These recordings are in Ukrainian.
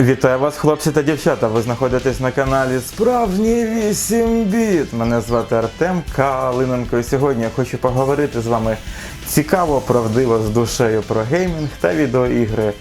Вітаю вас, хлопці та дівчата. Ви знаходитесь на каналі Справжній 8 біт. Мене звати Артем Калиненко. І сьогодні я хочу поговорити з вами цікаво, правдиво з душею про геймінг та відеоігри.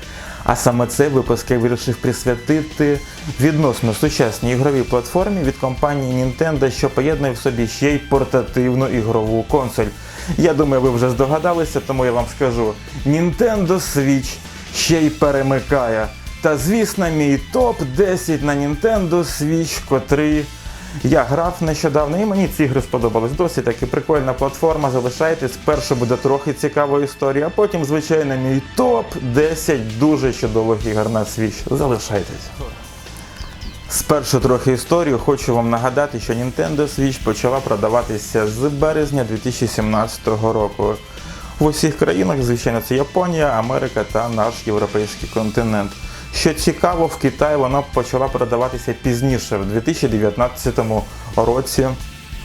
А саме цей випуск я вирішив присвятити відносно сучасній ігровій платформі від компанії Nintendo, що поєднує в собі ще й портативну ігрову консоль. Я думаю, ви вже здогадалися, тому я вам скажу: Nintendo Switch ще й перемикає. Та звісно, мій топ 10 на Nintendo Switch, котрий я грав нещодавно, і мені ці ігри сподобались. Досить таки прикольна платформа. Залишайтесь. Перше буде трохи цікава історія, а потім, звичайно, мій топ 10 дуже чудових ігор на Switch. Залишайтесь. Спершу трохи історію. Хочу вам нагадати, що Nintendo Switch почала продаватися з березня 2017 року. В усіх країнах, звичайно, це Японія, Америка та наш європейський континент. Що цікаво, в Китаї вона почала продаватися пізніше, в 2019 році,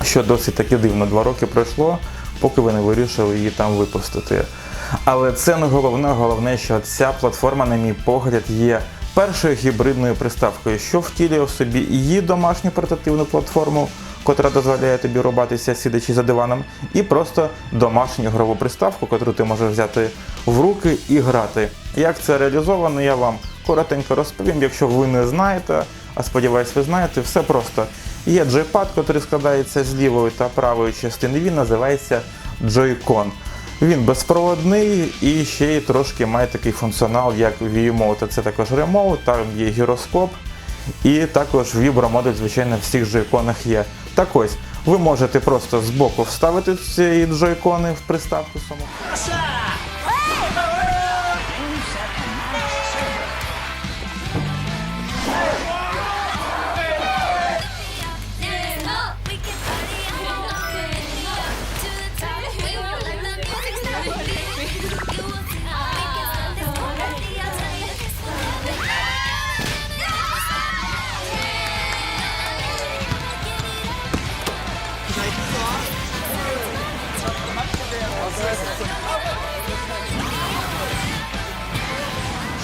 що досить таки дивно. Два роки пройшло, поки вони вирішили її там випустити. Але це не головне, головне, що ця платформа, на мій погляд, є першою гібридною приставкою, що втілює в собі її домашню портативну платформу, котра дозволяє тобі рубатися, сидячи за диваном, і просто домашню ігрову приставку, котру ти можеш взяти в руки і грати. Як це реалізовано, я вам коротенько розповім. Якщо ви не знаєте, а сподіваюсь, ви знаєте, все просто. Є джойпад, який складається з лівої та правої частини. Він називається Joy-Con. Він безпроводний і ще й трошки має такий функціонал, як V-Mode. Це також ремоут, там є гіроскоп, і також вібромодуль, звичайно, в всіх джойконах є. Так ось, ви можете просто збоку вставити ці джойкони в приставку саму.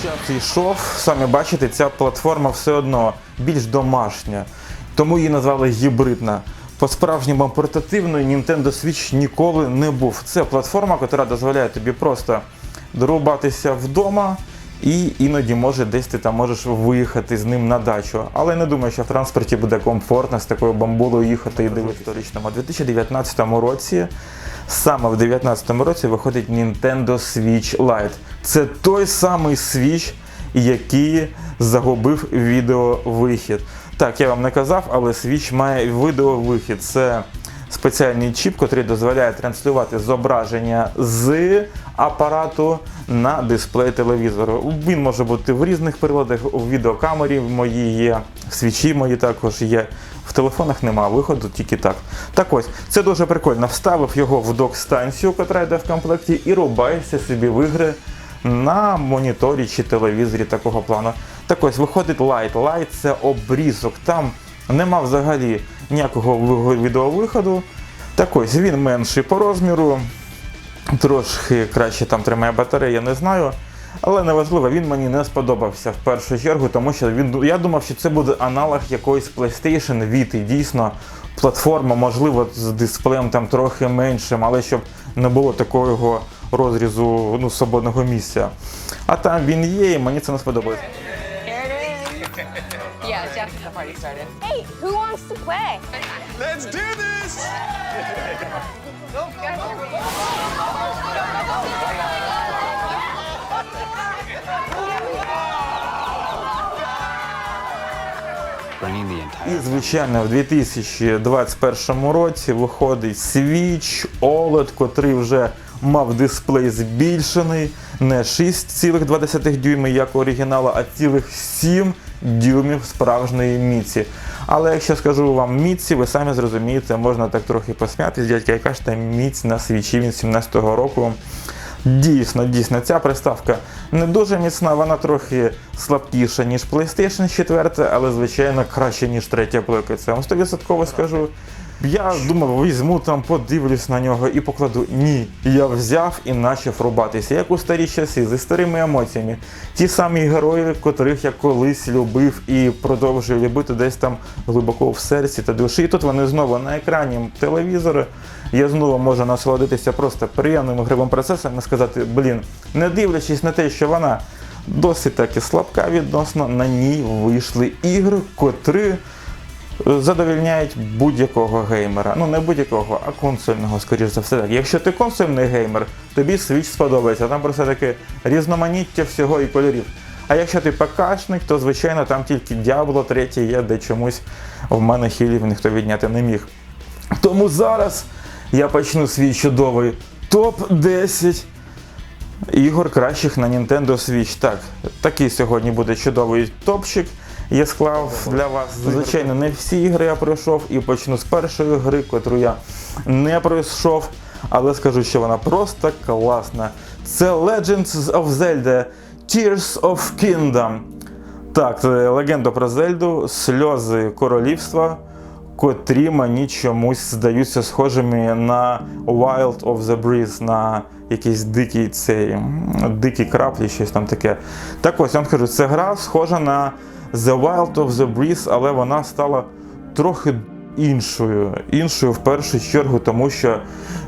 Час йшов, самі бачите, ця платформа все одно більш домашня, тому її назвали гібридна. По-справжньому портативною Nintendo Switch ніколи не був. Це платформа, яка дозволяє тобі просто дорубатися вдома, і іноді може десь ти там можеш виїхати з ним на дачу. Але я не думаю, що в транспорті буде комфортно з такою бамбулою їхати і дивитися. У 2019 році, саме в 2019 році, виходить Nintendo Switch Lite. Це той самий Switch, який загубив відеовихід. Так, я вам не казав, але Switch має відеовихід. Це спеціальний чіп, який дозволяє транслювати зображення з апарату на дисплей телевізору. Він може бути в різних приладах, у відеокамері мої є, свічі мої також є. В телефонах немає виходу, тільки так. Так ось, це дуже прикольно. Вставив його в док-станцію, яка йде в комплекті, і рубаєшся собі в ігри на моніторі чи телевізорі такого плану. Так ось виходить Light. Light це обрізок. Там нема взагалі ніякого відеовиходу. Так ось він менший по розміру, трошки краще там тримає батарея, я не знаю. Але неважливо, він мені не сподобався в першу чергу, тому що він я думав, що це буде аналог якоїсь PlayStation Vita. Дійсно, платформа, можливо, з дисплеєм там трохи меншим, але щоб не було такого розрізу ну, свободного місця. А там він є, і мені це не play? Let's do this! І, звичайно, в 2021 році виходить Switch OLED, котрий вже мав дисплей збільшений не 6,2 дюйми, як у оригіналу, а цілих 7 дюймів справжньої міці. Але якщо скажу вам міці, ви самі зрозумієте, можна так трохи посміятись, дядька, яка ж там міць на свічі він 17-го року. Дійсно, дійсно, ця приставка не дуже міцна, вона трохи слабкіша, ніж PlayStation 4, але звичайно краще, ніж третя плойка. Це вам 100% скажу. Я думав, візьму там, подивлюсь на нього і покладу. Ні, я взяв і почав рубатися, як у старі часи, зі старими емоціями. Ті самі герої, котрих я колись любив і продовжую любити десь там глибоко в серці та душі. І тут вони знову на екрані телевізора. Я знову можу насолодитися просто приємним ігровим процесом і сказати, блін, не дивлячись на те, що вона досить таки слабка відносно, на ній вийшли ігри, котрі задовільняють будь-якого геймера. Ну не будь-якого, а консольного, скоріш за все. Так. Якщо ти консольний геймер, тобі Switch сподобається. Там просто таке різноманіття всього і кольорів. А якщо ти ПКшник, то звичайно там тільки Diablo 3 є, де чомусь в мене хілів ніхто відняти не міг. Тому зараз я почну свій чудовий топ-10 ігор кращих на Nintendo Switch. Так, такий сьогодні буде чудовий топчик. Я склав для вас. Звичайно, не всі ігри я пройшов і почну з першої гри, котру я не пройшов, але скажу, що вона просто класна. Це Legends of Zelda Tears of Kingdom. Так, це легенда про Зельду, сльози королівства, котрі мені чомусь здаються схожими на Wild of the Breeze, на якийсь дикий цей дикі краплі, щось там таке. Так ось я вам скажу, це гра схожа на The Wild of the Breeze, але вона стала трохи іншою. Іншою в першу чергу, тому що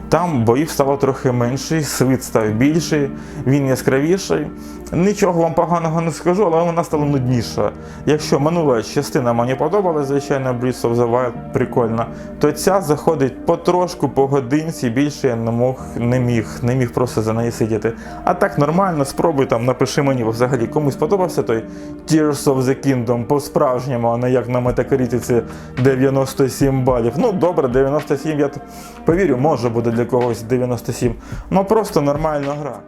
там боїв стало трохи менший, світ став більший, він яскравіший. Нічого вам поганого не скажу, але вона стала нудніша. Якщо минула частина мені подобалась, звичайно, Breath of the Wild прикольна, то ця заходить потрошку, по годинці, більше я не мог, не міг, не міг просто за неї сидіти. А так нормально, спробуй там, напиши мені взагалі комусь подобався той Tears of the Kingdom по-справжньому, а не як на метакритиці 97 балів. Ну добре, 97, я повірю, може буде для когось 97. Ну просто нормальна гра.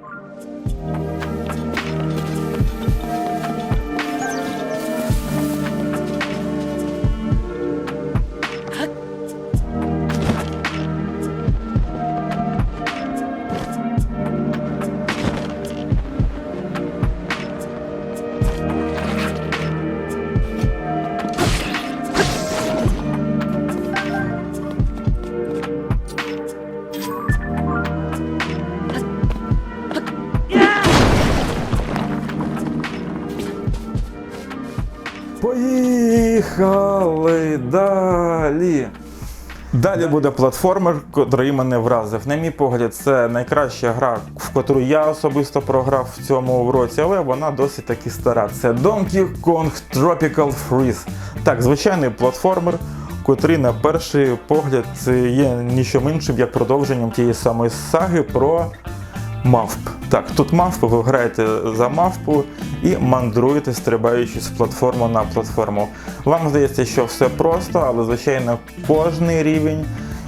Далі буде платформер, котрий мене вразив. На мій погляд, це найкраща гра, в котру я особисто програв в цьому році, але вона досить таки стара. Це Donkey Kong Tropical Freeze. Так, звичайний платформер, котрий на перший погляд є нічим іншим, як продовженням тієї самої саги про мавп. Так, тут мавпи, ви граєте за мавпу і мандруєте, стрибаючи з платформи на платформу. Вам здається, що все просто, але звичайно кожний рівень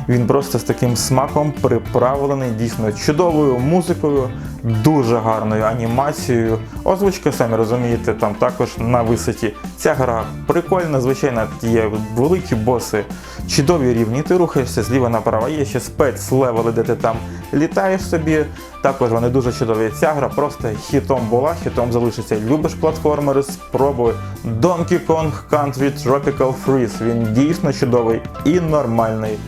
він просто з таким смаком приправлений дійсно чудовою музикою, дуже гарною анімацією. Озвучка, самі розумієте, там також на висоті. Ця гра прикольна, звичайно, є великі боси, чудові рівні. Ти рухаєшся зліва направо. Є ще спецлевели, де ти там літаєш собі. Також вони дуже чудові. Ця гра просто хітом була, хітом залишиться. Любиш платформери, спробуй. Donkey Kong Country Tropical Freeze. Він дійсно чудовий і нормальний.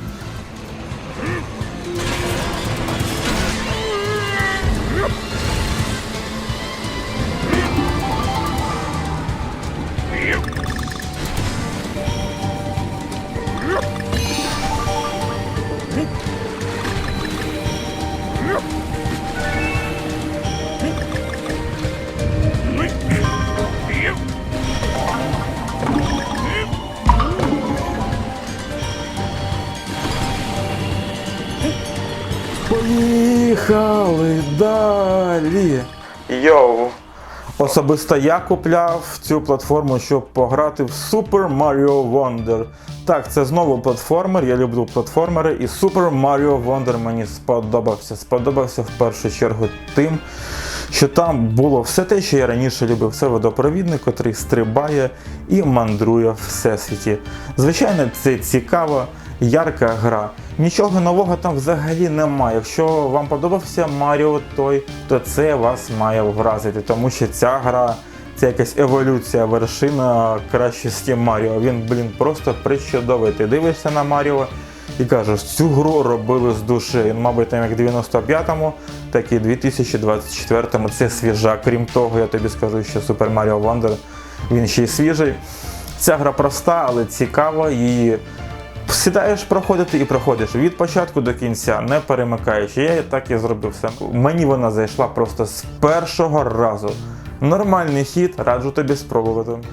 Йоу. Особисто я купляв цю платформу, щоб пограти в Super Mario Wonder. Так, це знову платформер. Я люблю платформери, і Super Mario Wonder мені сподобався. Сподобався в першу чергу тим, що там було все те, що я раніше любив. Це водопровідник, котрий стрибає і мандрує всесвіті. Звичайно, це цікава, ярка гра. Нічого нового там взагалі немає. Якщо вам подобався Маріо той, то це вас має вразити, тому що ця гра це якась еволюція, вершина кращості Маріо. Він, блін, просто причудовий. Ти дивишся на Маріо і кажу, цю гру робили з душею. Мабуть, там як 95-му, так і 2024-му. Це свіжа. Крім того, я тобі скажу, що Super Mario Wonder він ще й свіжий. Ця гра проста, але цікава. Її сідаєш проходити і проходиш від початку до кінця, не перемикаючи. Я так і зробив все. Мені вона зайшла просто з першого разу. Нормальний хід, раджу тобі спробувати.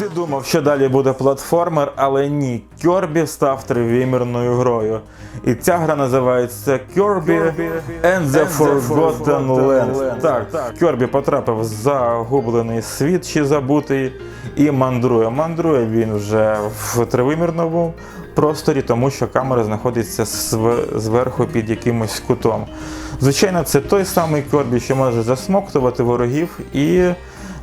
Ти думав, що далі буде платформер, але ні. Kirby став тривимірною грою. І ця гра називається Kirby and the Forgotten Land. Так, Kirby потрапив в загублений світ чи забутий і мандрує. Мандрує він вже в тривимірному просторі, тому що камера знаходиться зверху під якимось кутом. Звичайно, це той самий Kirby, що може засмоктувати ворогів і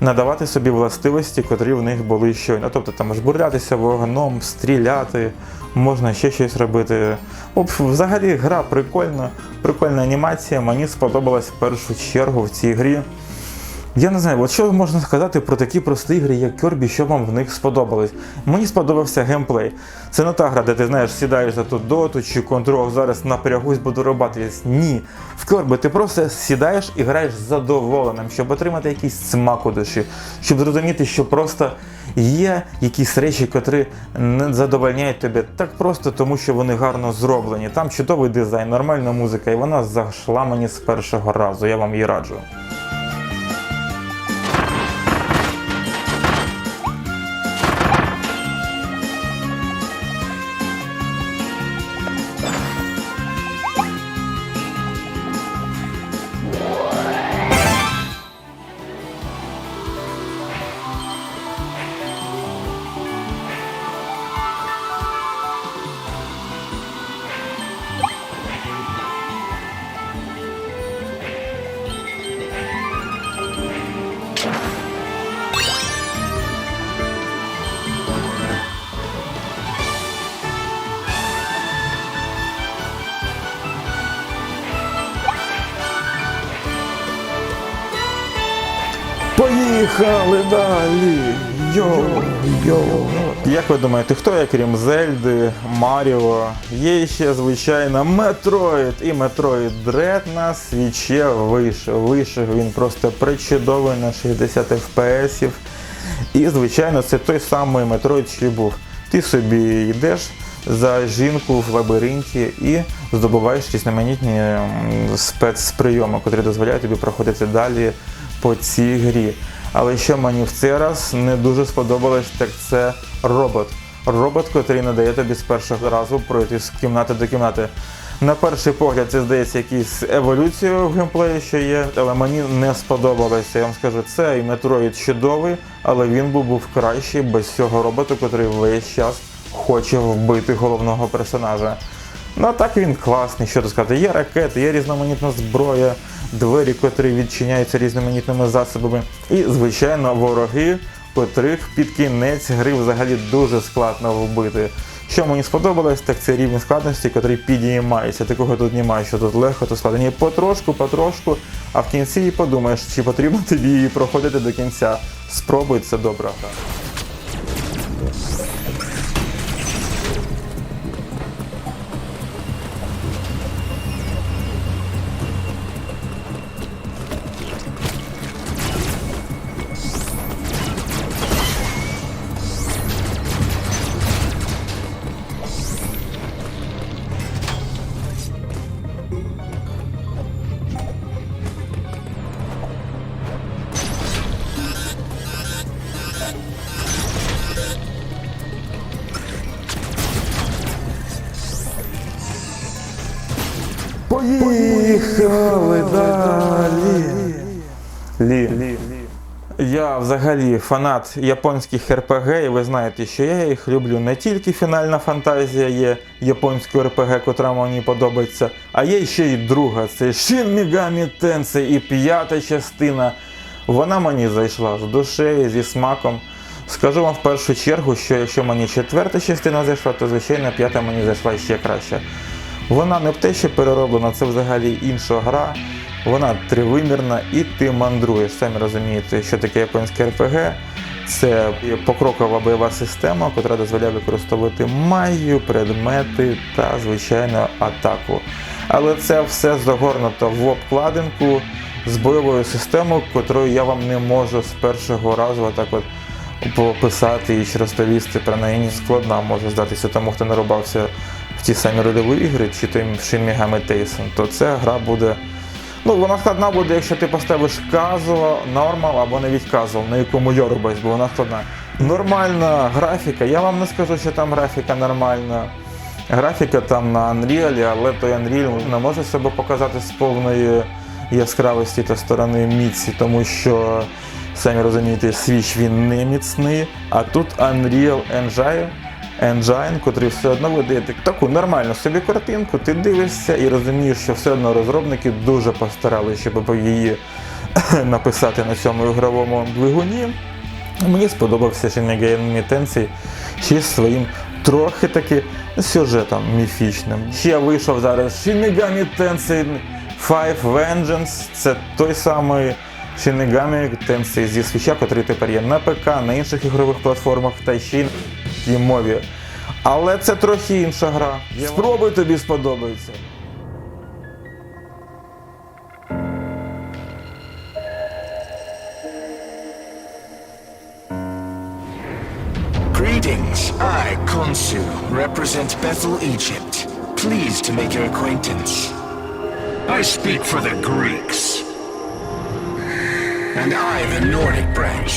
надавати собі властивості, котрі в них були щойно. Тобто там жбурлятися вогном, стріляти, можна ще щось робити. Об, взагалі гра прикольна, прикольна анімація. Мені сподобалась в першу чергу в цій грі. Я не знаю, от що можна сказати про такі прості ігри, як Kirby, що вам в них сподобалось. Мені сподобався геймплей. Це не та гра, де ти знаєш, сідаєш за ту доту чи контрол, зараз напрягусь, буду рубатись. Ні. В Kirby ти просто сідаєш і граєш задоволеним, щоб отримати якийсь смак у душі, щоб зрозуміти, що просто є якісь речі, котрі не задовольняють тебе так просто, тому що вони гарно зроблені. Там чудовий дизайн, нормальна музика, і вона зайшла мені з першого разу. Я вам її раджу. Поїхали далі. Йоу. Як ви думаєте, хто є крім Зельди, Маріо? Є ще, звичайно, Метроїд. І Метроїд Дред на свіче вийшов. Вийшов він просто причудовий на 60 FPS. І, звичайно, це той самий Метроїд, що був. Ти собі йдеш за жінку в лабіринті і здобуваєш різноманітні спецприйоми, котрі дозволяють тобі проходити далі по цій грі. Але що мені в цей раз не дуже сподобалось, так це робот. Робот, котрий не дає тобі з першого разу пройти з кімнати до кімнати. На перший погляд, це здається якісь еволюцію в геймплеї, що є, але мені не сподобалося. Я вам скажу, цей Metroid чудовий, але він був, був кращий без цього робота, котрий весь час хоче вбити головного персонажа. Ну а так він класний, що тут сказати. Є ракети, є різноманітна зброя, двері, котрі відчиняються різноманітними засобами. І, звичайно, вороги, котрих під кінець гри взагалі дуже складно вбити. Що мені сподобалось, так це рівень складності, який підіймається. Такого тут немає, що тут легко, то складно. Потрошку, потрошку, а в кінці і подумаєш, чи потрібно тобі її проходити до кінця. Спробуй, це добра гра. Поїхали далі. Лі. Лі. Я взагалі фанат японських РПГ, і ви знаєте, що я їх люблю не тільки фінальна фантазія є японською РПГ, котра мені подобається, а є ще й друга. Це Shin Megami Tensei і п'ята частина. Вона мені зайшла з душею, зі смаком. Скажу вам в першу чергу, що якщо мені четверта частина зайшла, то звичайно п'ята мені зайшла ще краще. Вона не те, що перероблена, це взагалі інша гра. Вона тривимірна і ти мандруєш. Самі розумієте, що таке японське РПГ. Це покрокова бойова система, яка дозволяє використовувати магію, предмети та, звичайно, атаку. Але це все загорнуто в обкладинку з бойовою системою, котрою я вам не можу з першого разу отак от пописати і розповісти про неї складна може здатися тому, хто не рубався в ті самі рольові ігри, чи в Shin Megami Tensei, то ця гра буде. Ну, вона складна буде, якщо ти поставиш казуал, нормал або навіть казуал, на якому я бо вона складна. Нормальна графіка, я вам не скажу, що там графіка нормальна. Графіка там на Unreal, але той Unreal не може себе показати з повної яскравості та сторони міці, тому що, самі розумієте, Switch він не міцний, а тут Unreal Engine, Engine, котрий все одно видає так- таку нормальну собі картинку, ти дивишся і розумієш, що все одно розробники дуже постаралися, щоб її написати на цьому ігровому двигуні. Мені сподобався Shin Megami ще своїм трохи таки сюжетом міфічним. Ще вийшов зараз Megami Tensei 5 Vengeance. Це той самий Megami Tensei зі свіча, який тепер є на ПК, на інших ігрових платформах та ще й на тій мові. Але це трохи інша гра. Спробуй тобі сподобається. Greetings. I, Konsu, represent Bethel, Egypt. Pleased to make your acquaintance. I speak for the Greeks. And I, the Nordic branch.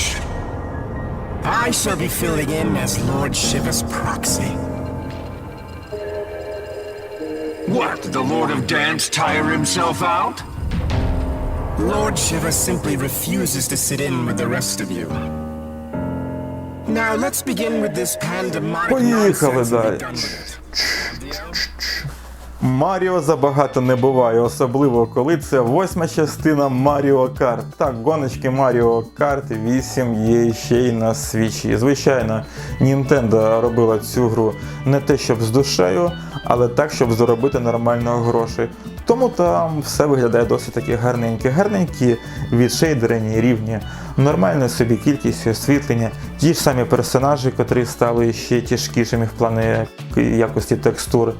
I shall be filling in as Lord Shiva's proxy. What, the Lord of Dance tire himself out? Lord Shiva simply refuses to sit in with the rest of you. Now let's begin with this pandemonic Поїхали nonsense and далі. Маріо забагато не буває, особливо коли це восьма частина Маріо Карт. Так, гоночки Маріо Карт 8 є ще й на свічі. Звичайно, Nintendo робила цю гру не те, щоб з душею, але так, щоб заробити нормально грошей. Тому там все виглядає досить таки гарненьке. Гарненькі відшейдерені рівні, нормальна собі кількість освітлення, ті ж самі персонажі, котрі стали ще тяжкішими в плані якості текстур.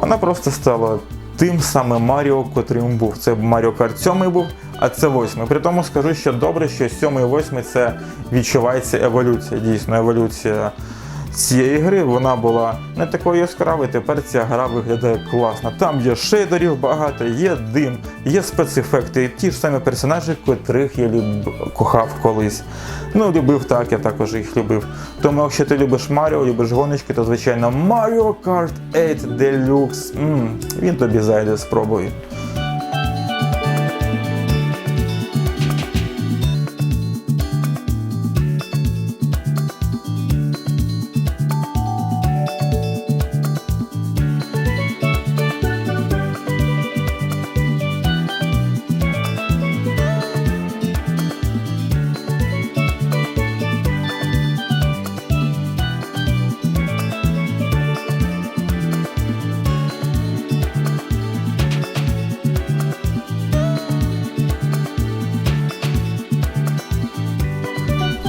Вона просто стала тим самим Маріо, котрим був. Це Маріо Карт 7 був, а це 8. При тому скажу, що добре, що 7 і 8 це відчувається еволюція, дійсно еволюція цієї гри. Вона була не такою яскравою, тепер ця гра виглядає класно. Там є шейдерів багато, є дим, є спецефекти, ті ж самі персонажі, котрих я люб... кохав колись. Ну, любив так, я також їх любив. Тому якщо ти любиш Маріо, любиш гоночки, то звичайно Mario Kart 8 Deluxe. м він тобі зайде, спробуй.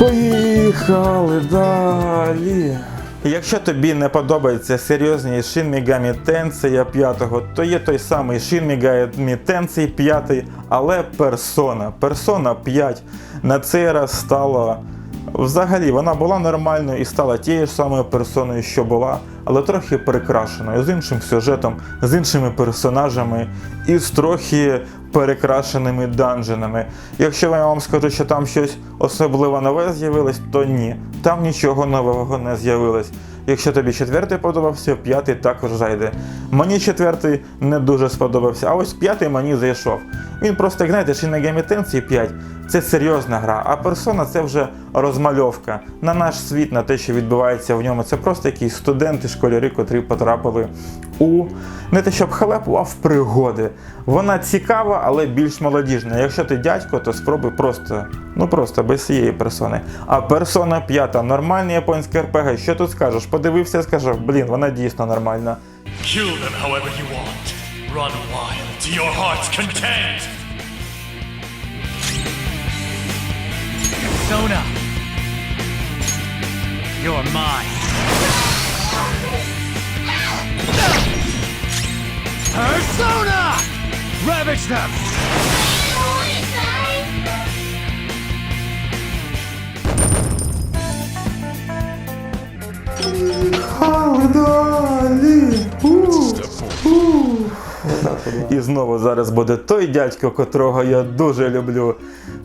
Поїхали далі. Якщо тобі не подобається серйозні Shin Megami Tensei 5, то є той самий Shin Megami Tensei 5, але Persona. Persona 5 на цей раз стала Взагалі, вона була нормальною і стала тією ж самою персоною, що була, але трохи перекрашеною, з іншим сюжетом, з іншими персонажами і з трохи перекрашеними данженами. Якщо я вам скажу, що там щось особливо нове з'явилось, то ні, там нічого нового не з'явилось. Якщо тобі четвертий подобався, п'ятий також зайде. Мені четвертий не дуже сподобався, а ось п'ятий мені зайшов. Він просто, знаєте, Shin Megami Tensei 5 це серйозна гра, а персона це вже розмальовка на наш світ, на те, що відбувається в ньому. Це просто якісь студенти, школярі, котрі потрапили у не те, щоб халепу, а в пригоди. Вона цікава, але більш молодіжна. Якщо ти дядько, то спробуй просто, ну просто без цієї персони. А персона п'ята, нормальний японський РПГ. Що тут скажеш? Подивився, скажеш, блін, вона дійсно нормальна. Kill them however you want. Run wild to your heart's content. Sona. You're mine. Persona! Ravage them! Oh, How do Ooh, ooh. І знову зараз буде той дядько, котрого я дуже люблю.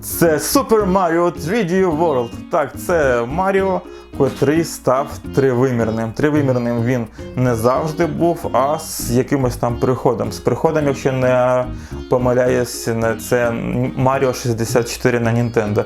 Це Super Mario 3D World. Так, це Маріо, котрий став тривимірним. Тривимірним він не завжди був, а з якимось там приходом. З приходом, якщо не помиляюсь, це Mario 64 на Nintendo.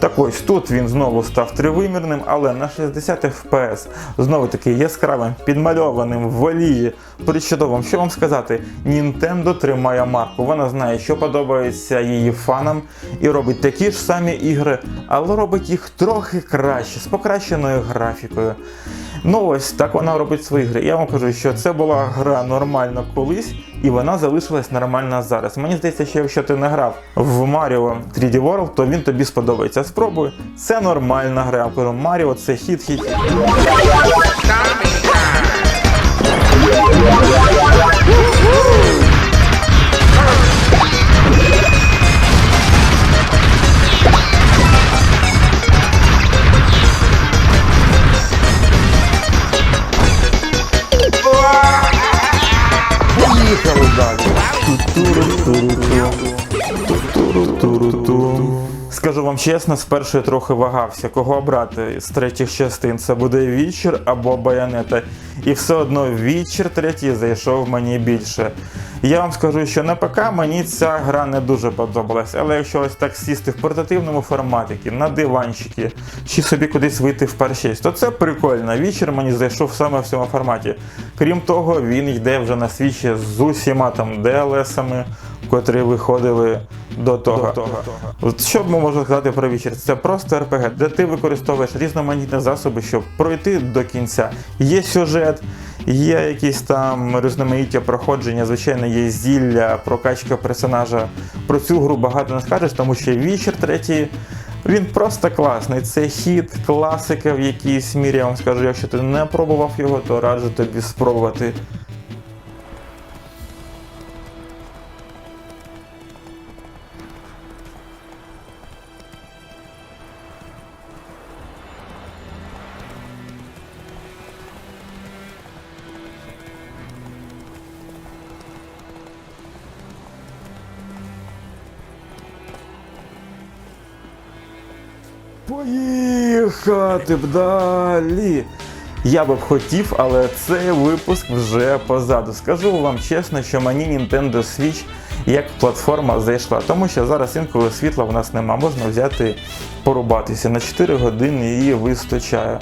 Так ось тут він знову став тривимірним, але на 60 FPS. Знову таки яскравим, підмальованим, в олії, причудовим. Що вам сказати? Nintendo тримає марку. Вона знає, що подобається її фанам, і робить такі ж самі ігри, але робить їх трохи краще, з покращеною графікою. Ну ось так вона робить свої гри. Я вам кажу, що це була гра нормальна колись, і вона залишилась нормальна зараз. Мені здається, що якщо ти не грав в Mario 3D World, то він тобі сподобається. Спробуй. Це нормальна гра. Кажу, Маріо це хіт-хіт. Поїхали далі. Ту-туру-туру-ту. Скажу вам чесно, спершу я трохи вагався, кого обрати з третіх частин. Це буде Вічер або Байонета. І все одно Вічер третій зайшов мені більше. Я вам скажу, що на ПК мені ця гра не дуже подобалась, але якщо ось так сісти в портативному форматі, на диванчики, чи собі кудись вийти в паршість, то це прикольно. Вічер мені зайшов саме в цьому форматі. Крім того, він йде вже на свічі з усіма там DLS-ами, котрі виходили до того. От Що ми можемо сказати про вічір? Це просто РПГ, де ти використовуєш різноманітні засоби, щоб пройти до кінця. Є сюжет, є якісь там різноманіття проходження, звичайно, є зілля, прокачка персонажа. Про цю гру багато не скажеш, тому що вічір третій. Він просто класний. Це хіт, класика в якійсь мірі. Я вам скажу, якщо ти не пробував його, то раджу тобі спробувати. Поїхати б далі. Я би б хотів, але цей випуск вже позаду. Скажу вам чесно, що мені Nintendo Switch як платформа зайшла, тому що зараз інколи світла в нас нема. Можна взяти порубатися. На 4 години її вистачає.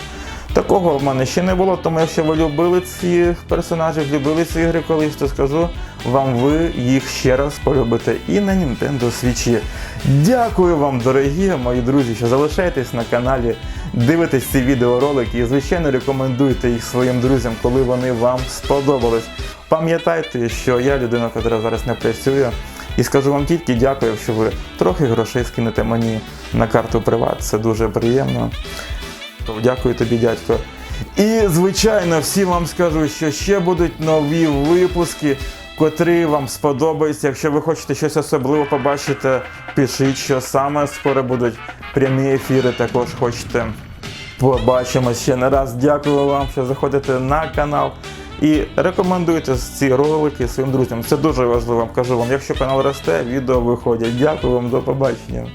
Такого в мене ще не було, тому якщо ви любили цих персонажів, любили ці ігри колись, то скажу вам, ви їх ще раз полюбите і на Nintendo Switch. Дякую вам, дорогі мої друзі, що залишаєтесь на каналі, дивитесь ці відеоролики і, звичайно, рекомендуйте їх своїм друзям, коли вони вам сподобались. Пам'ятайте, що я людина, яка зараз не працює. І скажу вам тільки дякую, якщо ви трохи грошей скинете мені на карту приват. Це дуже приємно. Дякую тобі, дядько. І, звичайно, всім вам скажу, що ще будуть нові випуски, котрі вам сподобаються. Якщо ви хочете щось особливе побачити, пишіть, що саме скоро будуть прямі ефіри. Також хочете. побачимо ще не раз. Дякую вам, що заходите на канал. І рекомендуйте ці ролики своїм друзям. Це дуже важливо. Кажу вам, якщо канал росте, відео виходять. Дякую вам, до побачення.